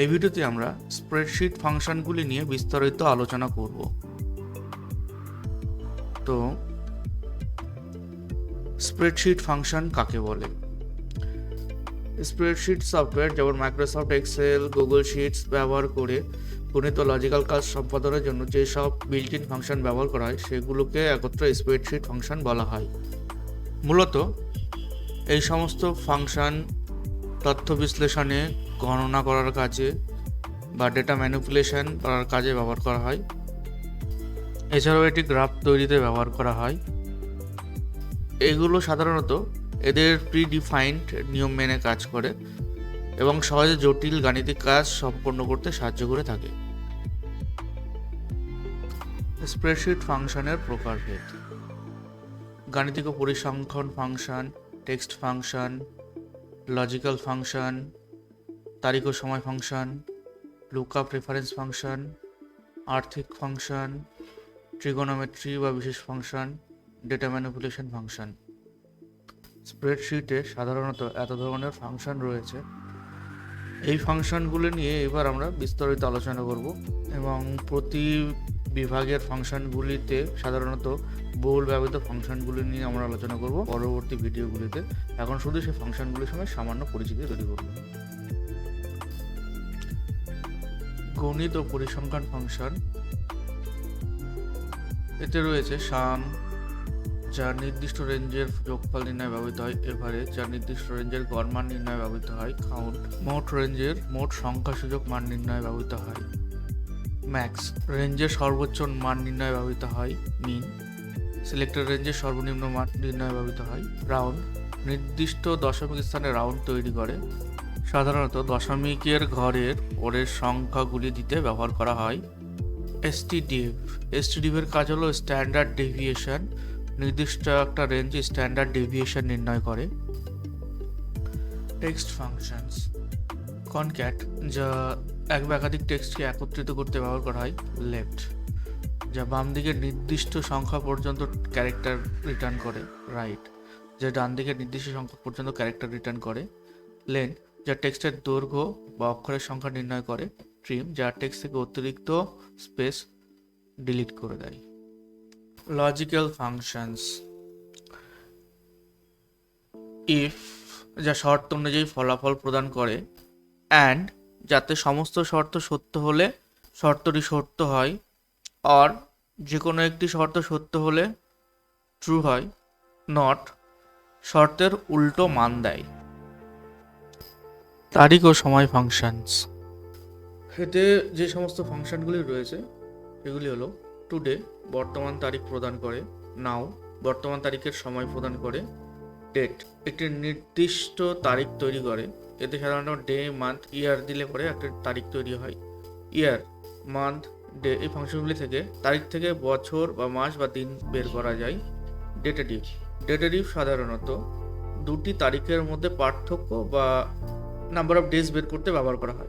এই ভিডিওতে আমরা স্প্রেডশিট ফাংশনগুলি নিয়ে বিস্তারিত আলোচনা করব। তো স্প্রেডশিট ফাংশন কাকে বলে? স্প্রেডশিট সফটওয়্যার যেমন মাইক্রোসফট এক্সেল গুগল শিটস ব্যবহার করে গণিত লজিক্যাল কাজ সম্পাদনের জন্য যেসব বিল্ট ইন ফাংশন ব্যবহার করা হয়, সেগুলোকে একত্রে স্প্রেডশিট ফাংশন বলা হয়। মূলত এই সমস্ত ফাংশন তথ্য বিশ্লেষণে গণনা করার কাজে বা ডেটা ম্যানিপুলেশন করার কাজে ব্যবহার করা হয়। এছাড়াও এটি গ্রাফ তৈরিতে ব্যবহার করা হয়। এগুলো সাধারণত এদের প্রিডিফাইন্ড নিয়ম মেনে কাজ করে এবং সহজে জটিল গাণিতিক কাজ সম্পন্ন করতে সাহায্য করে থাকে। স্প্রেডশিট ফাংশনের প্রকারভেদ। গাণিতিক ও পরিসংখ্যান function text function logical function তারিখ ও সময় ফাংশন লুকআপ রেফারেন্স ফাংশন আর্থিক ফাংশন ট্রিগোনোমেট্রি বা বিশেষ ফাংশন ডেটা ম্যানিপুলেশন ফাংশন স্প্রেডশিটে সাধারণত এত ধরনের ফাংশন রয়েছে। এই ফাংশনগুলো নিয়ে এবার আমরা বিস্তারিত আলোচনা করব এবং প্রতি বিভাগের ফাংশনগুলিতে সাধারণত বহুল ব্যবহৃত ফাংশনগুলি নিয়ে আমরা আলোচনা করব পরবর্তী ভিডিওগুলিতে। এখন শুধু সেই ফাংশনগুলির সঙ্গে সামান্য পরিচিতি তৈরি করব। গণিত ও পরিসংখ্যান ফাংশন। এতে রয়েছে সাম যা নির্দিষ্ট রেঞ্জের যোগফল নির্ণয় ব্যবহৃত হয় এভারেজ যা নির্দিষ্ট রেঞ্জের গড় মান নির্ণয় ব্যবহৃত হয় কাউন্ট। মোট রেঞ্জের মোট সংখ্যাসূচক মান নির্ণয় ব্যবহৃত হয়। ম্যাক্স, রেঞ্জের সর্বোচ্চ মান নির্ণয় ব্যবহৃত হয় মিন। সিলেক্টেড রেঞ্জের সর্বনিম্ন মান নির্ণয় ব্যবহৃত হয় রাউন্ড। নির্দিষ্ট দশমিক স্থানে রাউন্ড তৈরি করে। সাধারণত দশমিকের ঘরের পরের সংখ্যাগুলি দিতে ব্যবহার করা হয়। এসটিডিএফ। এসটিডিএফের কাজ হলো স্ট্যান্ডার্ড ডেভিয়েশন। নির্দিষ্ট একটা রেঞ্জে স্ট্যান্ডার্ড ডেভিয়েশন নির্ণয় করে। Text functions. কনক্যাট, যা এক বা একাধিক টেক্সটকে একত্রিত করতে ব্যবহার করা হয় লেফট, যা বাম দিকে নির্দিষ্ট সংখ্যা পর্যন্ত ক্যারেক্টার রিটার্ন করে রাইট, যা ডান দিকে নির্দিষ্ট সংখ্যা পর্যন্ত ক্যারেক্টার রিটার্ন করে লেন, যা টেক্সটের দৈর্ঘ্য বা অক্ষরের সংখ্যা নির্ণয় করে ট্রিম, যা টেক্সট থেকে অতিরিক্ত স্পেস ডিলিট করে দেয়। লজিক্যাল ফাংশনস ইফ, যা শর্ত অনুযায়ী ফলাফল প্রদান করে, অ্যান্ড যাতে সমস্ত শর্ত সত্য হলে শর্তটি সত্য হয় আর যে কোনো একটি শর্ত সত্য হলে ট্রু হয় নট শর্তের উল্টো মান দেয়। তারিখ ও সময় ফাংশনস এতে যে সমস্ত ফাংশনগুলি রয়েছে সেগুলি হলো টুডে বর্তমান তারিখ প্রদান করে নাও বর্তমান তারিখের সময় প্রদান করে ডেট একটি নির্দিষ্ট তারিখ তৈরি করে এতে সাধারণত ডে, মান্থ, ইয়ার দিলে পরে একটা তারিখ তৈরি হয়। ইয়ার, মান্থ, ডে এই ফাংশনগুলি থেকে তারিখ থেকে বছর বা মাস বা দিন বের করা যায়। ডেটেটিভ ডেটেটিভ সাধারণত দুটি তারিখের মধ্যে পার্থক্য বা নাম্বার অফ ডেজ বের করতে ব্যবহার করা হয়।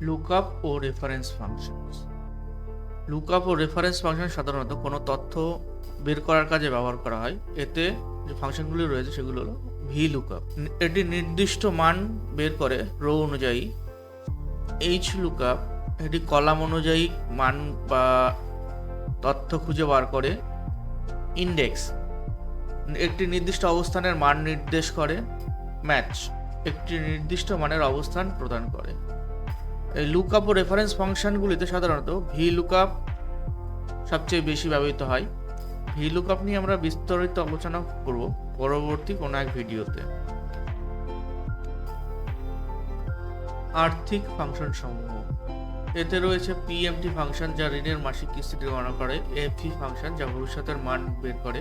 লুকআপ ও রেফারেন্স ফাংশনস লুকআপ ও রেফারেন্স ফাংশন সাধারণত কোনো তথ্য বের করার কাজে ব্যবহার করা হয়। এতে যে ফাংশনগুলি রয়েছে সেগুলো হলো ভি লুকআপ। এটি নির্দিষ্ট মান বের করে রো অনুযায়ী। এইচ লুকআপ, এটি কলাম অনুযায়ী মান বা তথ্য খুঁজে বার করে। ইন্ডেক্স, একটি নির্দিষ্ট অবস্থানের মান নির্দেশ করে। ম্যাচ, একটি নির্দিষ্ট মানের অবস্থান প্রদান করে। এই লুকআপ ও রেফারেন্স ফাংশনগুলিতে সাধারণত ভি লুকআপ সবচেয়ে বেশি ব্যবহৃত হয়। ভি লুকআপ নিয়ে আমরা বিস্তারিত আলোচনা করব পরবর্তী কোনো এক ভিডিওতে। আর্থিক ফাংশন সমূহ। এতে রয়েছে পিএমটি ফাংশন যা ঋণের মাসিক কিস্তিটি গণনা করে এফি ফাংশন যা ভবিষ্যতের মান বের করে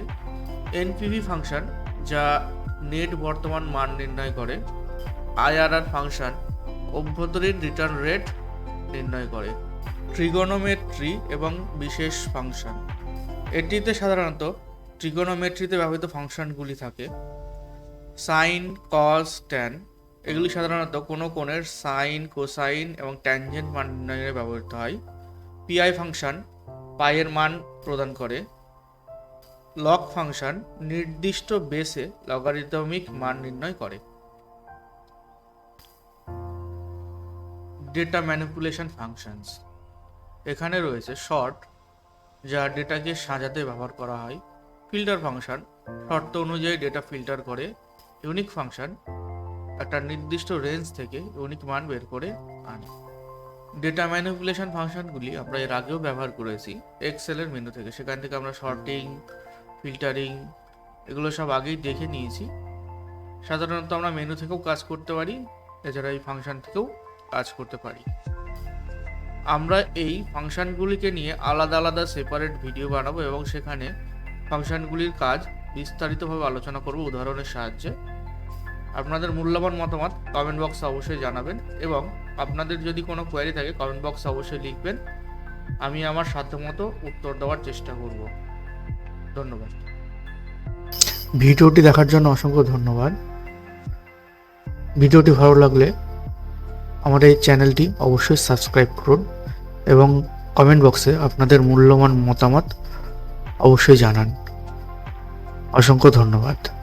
এনপিভি ফাংশন যা নেট বর্তমান মান নির্ণয় করে আইআরআর ফাংশন অভ্যন্তরীণ রিটার্ন রেট নির্ণয় করে ট্রিগোনোমেট্রি এবং বিশেষ ফাংশন। এটিতে সাধারণত ট্রিগোনোমেট্রিতে ব্যবহৃত ফাংশনগুলি থাকে। সাইন কস ট্যান এগুলি সাধারণত কোনো কোণের সাইন কোসাইন এবং ট্যানজেন্ট মান নির্ণয়ে ব্যবহৃত হয়। পিআই ফাংশন পায়ের মান প্রদান করে। লগ ফাংশন নির্দিষ্ট বেসে লগারিদমিক মান নির্ণয় করে। ডেটা ম্যানিপুলেশন ফাংশনস এখানে রয়েছে শর্ট যা ডেটাকে সাজাতে ব্যবহার করা হয়। ফিল্টার ফাংশন, শর্ত অনুযায়ী ডেটা ফিল্টার করে ইউনিক ফাংশন, একটা নির্দিষ্ট রেঞ্জ থেকে ইউনিক মান বের করে আনে। ডেটা ম্যানিপুলেশন ফাংশনগুলি আমরা এর আগেও ব্যবহার করেছি এক্সেলের মেনু থেকে। সেখান থেকে আমরা শর্টিং ফিল্টারিং এগুলো সব আগেই দেখে নিয়েছি। সাধারণত আমরা মেনু থেকেও কাজ করতে পারি, এছাড়া এই ফাংশন থেকেও কাজ করতে পারি। আমরা এই ফাংশনগুলিকে নিয়ে আলাদা আলাদা সেপারেট ভিডিও বানাবো এবং সেখানে ফাংশনগুলির কাজ বিস্তারিতভাবে আলোচনা করব উদাহরণের সাহায্যে। আপনাদের মূল্যবান মতামত কমেন্ট বক্সে অবশ্যই জানাবেন এবং আপনাদের যদি কোনো কোয়ারি থাকে কমেন্ট বক্সে অবশ্যই লিখবেন। আমি আমার সাধ্যমতো উত্তর দেওয়ার চেষ্টা করব। ধন্যবাদ। ভিডিওটি দেখার জন্য অসংখ্য ধন্যবাদ। ভিডিওটি ভালো লাগলে আমার এই চ্যানেলটি অবশ্যই সাবস্ক্রাইব করুন এবং কমেন্ট বক্সে আপনাদের মূল্যবান মতামত অবশ্যই জানান। অসংখ্য ধন্যবাদ।